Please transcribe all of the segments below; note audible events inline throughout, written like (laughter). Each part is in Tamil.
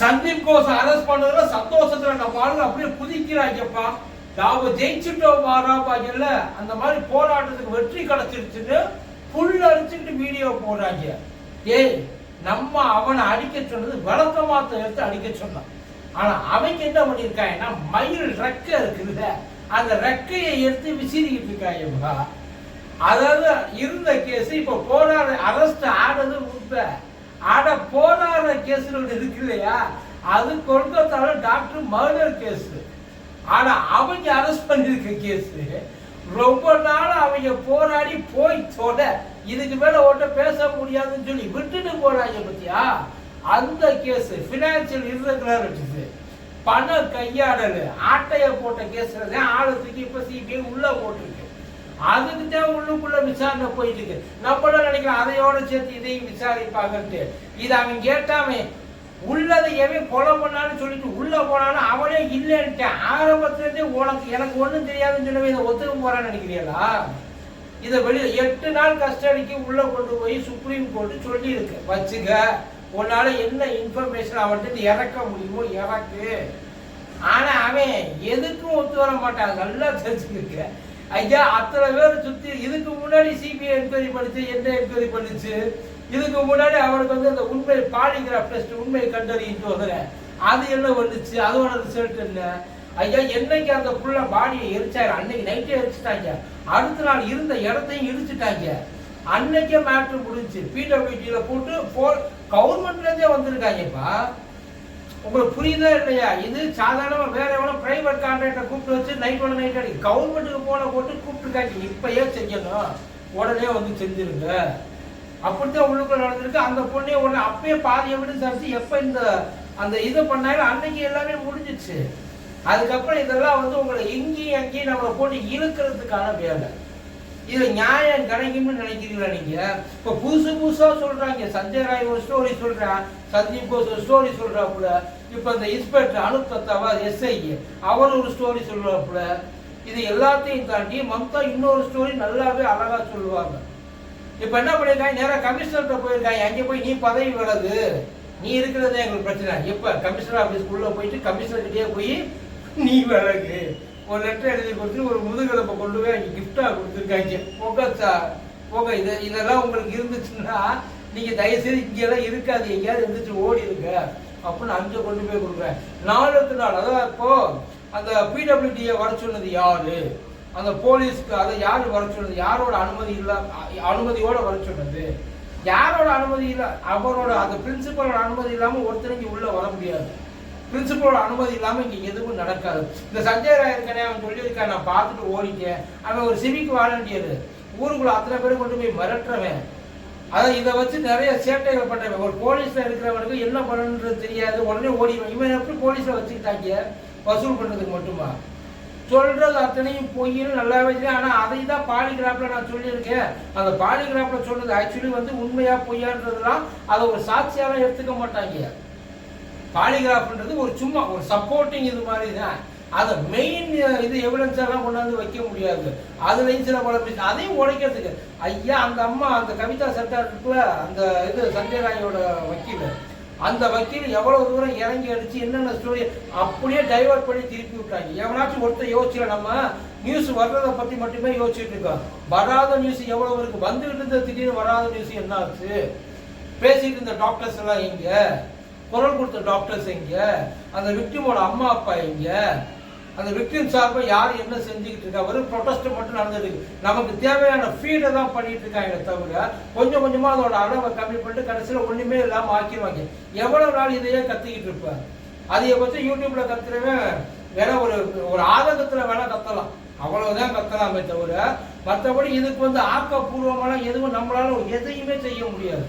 சந்தீப் கோஸ் அரெஸ்ட் பண்ணதுல சந்தோஷத்துல நம்ம ஆளுங்க அப்படியே குதிக்கிறாங்கப்பா. நாம ஜெயிச்சுட்டோம் மாறாபாஜல்ல அந்த மாதிரி போராட்டத்துக்கு வெற்றி கிடைச்சிருச்சுன்னு புல் அடிச்சுட்டு வீடியோ போடுறாங்க. ஏய் நம்ம அவனை அடிக்க சொன்னது வழக்கமாத்த எடுத்து அடிக்க சொன்னான். ஆனா அவன் என்ன பண்ணியிருக்காங்கன்னா மயில் ரெக்கை இருக்குல்ல அந்த ரெக்கையை எடுத்து விசிறிக்கிட்டு இருக்காங்கப்பா அதாவது இருந்த கேஸ் இப்ப போராட அரெஸ்ட் ஆனது உண்மை. ஆனா போராடுற கேஸ் ஒன்று இருக்கு இல்லையா அது கொல்கத்தால டாக்டர் மர்டர் கேஸ். ஆனா அவங்க அரெஸ்ட் பண்ணிருக்க கேஸ். ரொம்ப நாள் அவங்க போராடி போய் தொட இதுக்கு மேல ஒன்றை பேச முடியாதுன்னு சொல்லி விட்டுட்டு போறாங்க பத்தியா? அந்த கேஸ் பினான்சியல் irregularities. பண கையாடல். ஆட்டைய போட்ட கேஸ்ல தான் ஆளு தூக்கி இப்ப சிபிஐ உள்ள போட்டிருக்கு. அதுக்கு தான் உள்ளுக்குள்ள விசாரணை போயிட்டு இருக்கு நம்மளும் நினைக்கிறோம் அதையோட சேர்த்து இதையும் விசாரிப்பாங்கன்ட்டு. இது அவன் கேட்டாமே உள்ளதை எவன் கொலை பண்ணான்னு சொல்லிட்டு உள்ள போனாலும் அவனே இல்லைன்ட்டு ஆரம்பத்துலேருந்தே உனக்கு எனக்கு ஒன்றும் தெரியாதுன்னு சொல்லவே இதை ஒத்துக்க போறான்னு நினைக்கிறீங்களா? இதை வெளியில் எட்டு நாள் கஸ்டடிக்கு உள்ள கொண்டு போய் சுப்ரீம் கோர்ட் சொல்லியிருக்கு. வச்சுக்க உன்னால என்ன இன்ஃபர்மேஷன் அவன்கிட்ட இறக்க முடியுமோ இறக்கு. ஆனா அவன் எதுக்கும் ஒத்து வர மாட்டான். நல்லா தெரிஞ்சுக்கிருக்கேன் ஐயா அத்தனை பேர் சுத்தி இதுக்கு முன்னாடி சிபிஐ என்கொயரி பண்ணிச்சு என்ன என்கொயரி பண்ணிச்சு? இதுக்கு முன்னாடி அவனுக்கு வந்து அந்த உண்மை பாலிகிராஃப் டெஸ்ட் உண்மை கண்டறியிட்டு வர அது என்ன வந்துச்சு அதோட ரிசல்ட் என்ன? ஐயா என்னைக்கு அந்த புள்ள பாடியை எரிச்சாரு? அன்னைக்கு நைட்டே எரிச்சிட்டாங்க. அடுத்த நாள் இருந்த இடத்தையும் இடிச்சுட்டாங்க. அன்னைக்கே மேட்ரு முடிஞ்சு பிடபிள்யூடியில் போட்டு போர் கவர்மெண்ட்லேருந்தே வந்திருக்காங்கப்பா. உங்களுக்கு புரியுதா இல்லையா? இது சாதாரணமாக வேற எவ்வளோ பிரைவேட் கான்ட்ராக்டை கூப்பிட்டு வச்சு நைட் ஒன் நைட் அடி. கவர்மெண்ட்டுக்கு போன போட்டு கூப்பிட்டுருக்காங்க. இப்பயே செய்யணும். உடனே வந்து செஞ்சிருங்க. அப்படித்தான் உள்ளுக்குள்ள நடந்திருக்கு. அந்த பொண்ணே உடனே அப்பயே பாதி எவிடன்ஸ் ஆச்சு எப்போ இந்த அந்த இதை பண்ணாலும் அன்னைக்கு எல்லாமே முடிஞ்சிச்சு. அதுக்கப்புறம் இதெல்லாம் வந்து உங்களை எங்கேயும் அங்கேயும் நம்மளை போட்டு இழுக்கிறதுக்கான வேலை. இதை நியாயம் கிடைக்கும்னு நினைக்கிறீங்களா நீங்க? இப்ப புதுசு புதுசா சொல்றாங்க. சஞ்சய் ராய் ஒரு ஸ்டோரி சொல்றான் சந்தீப் போஸ் ஒரு ஸ்டோரி சொல்றாப்புல. இப்ப இந்த இன்ஸ்பெக்டர் அனுப் தத்தாவா எஸ்ஐ அவர் ஒரு ஸ்டோரி சொல்றாப்புல. இது எல்லாத்தையும் தாண்டி மம்தா இன்னொரு ஸ்டோரி நல்லாவே அழகா சொல்லுவாங்க. இப்ப என்ன பண்ணிருக்காங்க நேராக கமிஷனர்கிட்ட போயிருக்காங்க. அங்கே போய் நீ பதவி விலகு. நீ இருக்கிறது எங்களுக்கு பிரச்சனை. எப்போ கமிஷனர் ஆபீஸ்க்குள்ள போயிட்டு கமிஷனர்கிட்டயே போய் நீ விலகு. ஒரு லெட்டர் எழுதி கொடுத்து ஒரு முதுகெலும்பை கொண்டு போய் அங்கே கிஃப்டாக கொடுத்துருக்காங்க. போக போக இது இதெல்லாம் உங்களுக்கு இருந்துச்சுன்னா நீங்கள் தயவுசெய்து இங்கெல்லாம் இருக்காது. எங்கேயாவது இருந்துச்சு ஓடி இருங்க. அப்படின்னு அங்கே கொண்டு போய் கொடுக்குறேன். நாளுக்கு நாள் அதான் இப்போ அந்த பிடபிள்யூடியை வர சொன்னது யாரு? அந்த போலீஸ்க்கு அதை யாரு வர சொன்னது? யாரோட அனுமதி இல்லை அனுமதியோடு வர சொன்னது? யாரோட அனுமதி இல்லை அவரோட அந்த பிரின்சிபலோட அனுமதி இல்லாமல் ஒருத்தனைக்கு உள்ளே வர முடியாது. பிரின்சிபலோட அனுமதி இல்லாமல் இங்கே எதுவும் நடக்காது. இந்த சஞ்சய் ராய் இருக்கானே அவன் சொல்லியிருக்கேன் நான் பார்த்துட்டு ஓடிட்டேன் அவன் ஒரு சிவிக் வாலண்டியர் ஊருக்குள்ள அத்தனை பேரும் கொண்டு போய் மிரட்டுறவன். அதான் இதை வச்சு நிறைய சேட்டைகள் பண்ணுறவன் ஒரு போலீஸில் இருக்கிறவனுக்கு என்ன பண்ணணுன்றது தெரியாது. உடனே ஓடிடுவான். இவன் எப்படி போலீஸில் வச்சுக்கிட்டாங்க? வசூல் பண்ணுறதுக்கு மட்டுமா? சொல்றது அத்தனையும் பொய்னு நல்லாவே தெரியும் ஆனால் அதை தான் பாலிகிராஃபில் நான் சொல்லியிருக்கேன். அந்த பாலிகிராஃபில் சொன்னது ஆக்சுவலி வந்து உண்மையா பொய்யான்றதுலாம் அதை ஒரு சாட்சியாலாம் எடுத்துக்க மாட்டாங்க. பாலிகிராஃப்ன்றது ஒரு சும்மா ஒரு சப்போர்ட்டிங் இது மாதிரி தான் அதை மெயின் இது எவிடன்ஸ் எல்லாம் கொண்டாந்து வைக்க முடியாது. அதுலேயும் சில பல அதையும் உடைக்கிறதுக்கு. ஐயா அந்த அம்மா அந்த கவிதா சர்க்கார் இருக்குல்ல அந்த இது சஞ்சய் ராயோட வக்கீல். அந்த வக்கீல் எவ்வளவு தூரம் இறங்கி அடிச்சு என்னென்ன ஸ்டோரி அப்படியே டைவர்ட் பண்ணி திருப்பி விட்டாங்க. எவனாச்சும் ஒருத்தர் யோசிக்கல நம்ம? நியூஸ் வர்றதை பத்தி மட்டுமே யோசிச்சுட்டு இருக்கோம். வராத நியூஸ் எவ்வளவு இருக்கு? வந்துகிட்டு இருந்த திடீர்னு வராத நியூஸ் என்ன ஆச்சு? பேசிட்டு இருந்த டாக்டர்ஸ் எல்லாம் எங்க? குரல் கொடுத்த டாக்டர்ஸ் எங்க? அந்த விக்டிமோட அம்மா அப்பா எங்க? அந்த விக்டிம் சார்பாக யார் என்ன செஞ்சுக்கிட்டு இருக்கா? வெறும் ப்ரொடெஸ்ட் மட்டும் நடந்துருக்கு நமக்கு தேவையான ஃபீடை தான் பண்ணிட்டு இருக்காங்க தவிர கொஞ்சம் கொஞ்சமாக அதோட அளவை கம்மி பண்ணிட்டு கடைசியில் ஒன்றுமே இல்லாமல் ஆக்கிடுவாங்க. எவ்வளோ நாள் இதையே கத்திக்கிட்டு இருப்பார்? அதை பற்றி யூடியூப்ல கத்துறவன் வேற ஒரு ஒரு ஆதங்கத்துல வேணா கத்தலாம். அவ்வளவுதான் கத்தலாமே தவிர மற்றபடி இதுக்கு வந்து ஆக்கப்பூர்வமான எதுவும் நம்மளால எதையுமே செய்ய முடியாது.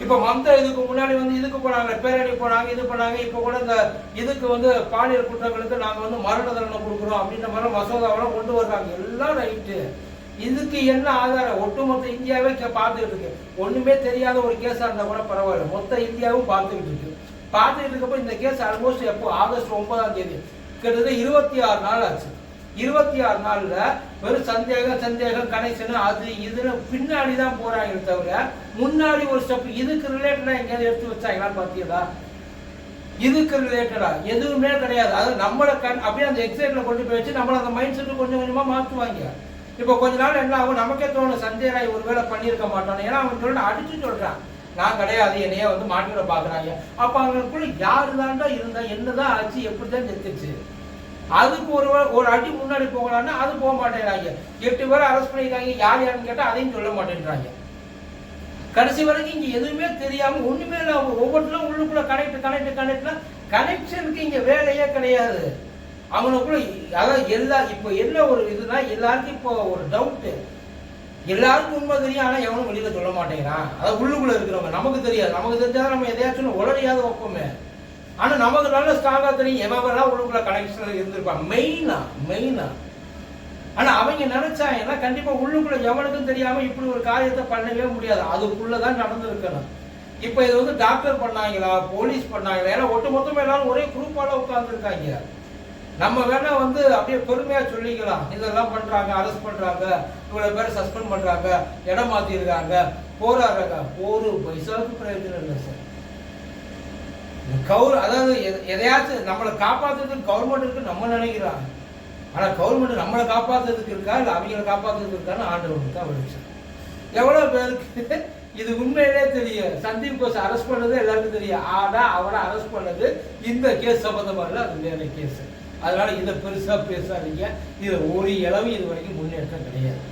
இப்ப மம்தா இதுக்கு முன்னாடி வந்து இதுக்கு போனாங்க பேரணி போனாங்க இது பண்ணாங்க இப்ப கூட இந்த இதுக்கு வந்து பாலியல் குற்றங்களுக்கு நாங்க வந்து மரண தண்டனை கொடுக்குறோம் அப்படின்ற மாதிரி மசோதாவெல்லாம் கொண்டு வர்றாங்க. எல்லாம் ரைட்டு. இதுக்கு என்ன ஆதாரம்? ஒட்டுமொத்த இந்தியாவே கே- பார்த்துக்கிட்டு இருக்கு. ஒண்ணுமே தெரியாத ஒரு கேஸா இருந்தா கூட பரவாயில்ல. மொத்த இந்தியாவும் பார்த்துக்கிட்டு இருக்கு. பார்த்துக்கிட்டு இருக்கப்ப இந்த கேஸ் ஆல்மோஸ்ட் எப்போ? ஆகஸ்ட் ஒன்பதாம் தேதி. கிட்டத்தட்ட இருபத்தி ஆறு நாள் ஆச்சு. இருபத்தி ஆறு நாள்ல வெறும் சந்தேகம் சந்தேகம் கனெக்ஷன் அது இதுன்னு பின்னாடி தான் போறாங்க தவிர முன்னாடி ஒரு ஸ்டெப் இதுக்கு ரிலேட்டடா எங்கேயாவது எடுத்து வச்சாங்களான்னு பாத்தீங்களா? இதுக்கு ரிலேட்டடா எதுவுமே கிடையாது. அது நம்மளை கண் அப்படியே அந்த எக்ஸைட்ல கொண்டு போய் வச்சு நம்மள அந்த மைண்ட் செட்டு கொஞ்சம் கொஞ்சமா மாற்றுவாங்க இப்போ கொஞ்ச நாள் என்ன ஆகும்? நமக்கே தோணும் சஞ்சய் ஒருவேளை பண்ணியிருக்க மாட்டான் ஏன்னா அவன் சொல்ல அடிச்சு சொல்றான். நான் கிடையாது என்னைய வந்து மாட்டிவிட பாக்குறாங்க. அப்ப அவங்களுக்குள்ள யாரு தாண்டா இருந்தா என்னதான் ஆச்சு எப்படிதான் செத்துச்சு அதுக்கு ஒரு ஒரு அடி முன்னாடி போகலான்னா அது போக மாட்டேங்கிறாங்க எட்டு பேரை அரெஸ்ட் பண்ணிருக்காங்க யார் யாருன்னு கேட்டால் அதையும் சொல்ல மாட்டேன்றாங்க. கடைசி வரைக்கும் இங்கே எதுவுமே தெரியாமல் ஒன்றுமே இல்லை. அவங்க ஒவ்வொன்றும் உள்ளுக்குள்ளே கனெக்ட் கனெக்ட் கனெக்ட்னா கனெக்ஷனுக்கு இங்கே வேலையே கிடையாது. அவனுக்குள்ள அதாவது எல்லா இப்போ என்ன ஒரு இதுனா எல்லாருக்கும் இப்போ ஒரு டவுட்டு எல்லாருக்கும் உண்மை தெரியும். ஆனால் எவனும் வெளியில் சொல்ல மாட்டேங்கிறான். அதாவது உள்ளுக்குள்ளே இருக்கிறவங்க. நமக்கு தெரியாது. நமக்கு தெரிஞ்சாதான் நம்ம எதையாச்சும் உளறியாவது வைப்போமே. ஆனால் நமக்கு நல்ல ஸ்ட்ராங்காக தெரியும். எவெல்லாம் உள்ளுக்குள்ள கனெக்ஷன் இருந்திருப்பாங்க. மெயினா மெயினா ஆனால் அவங்க நினைச்சாங்கன்னா கண்டிப்பாக உள்ளுக்குள்ள எவனுக்கும் தெரியாமல் இப்படி ஒரு காரியத்தை பண்ணவே முடியாது. அதுக்குள்ளே தான் நடந்திருக்கணும். இப்போ இது வந்து டாக்டர் பண்ணாங்களா? போலீஸ் பண்ணாங்களா? ஏன்னா ஒட்டு மொத்தமாக எல்லாரும் ஒரே குரூப்பால உட்காந்துருக்காங்க நம்ம வேணா வந்து அப்படியே பெருமையா சொல்லிக்கலாம். இதெல்லாம் பண்றாங்க அரெஸ்ட் பண்றாங்க. இவ்வளவு பேர் சஸ்பெண்ட் பண்றாங்க. இடம் மாத்திருக்காங்க. போராடுறாங்க. ஒரு பைசாவுக்கு பிரயோஜனம் இல்லை சார். கவுர் அதாவது எதையாச்சும் நம்மளை காப்பாத்துறதுக்கு கவர்மெண்ட் இருக்கு நம்ம நினைக்கிறாங்க. ஆனா கவர்மெண்ட் நம்மளை காப்பாத்துறதுக்கு இருக்கா? இல்ல அவங்கள காப்பாத்துறதுக்கு இருக்கான்னு ஆண்டவனுக்கு தான் எவ்வளவு பேருக்கு (laughs) இது உண்மையிலே தெரியும் சந்தீப் கோஷ் அரெஸ்ட் பண்ணது எல்லாருக்கும் தெரியும் ஆனா அவரை அரெஸ்ட் பண்ணது இந்த கேஸ் சம்பந்தமா இல்ல அது வேற கேஸ் அதனால இதை பெருசா பேசாதீங்க. இது ஒரு இளவு இது வரைக்கும் முன்னேற்றம் கிடையாது.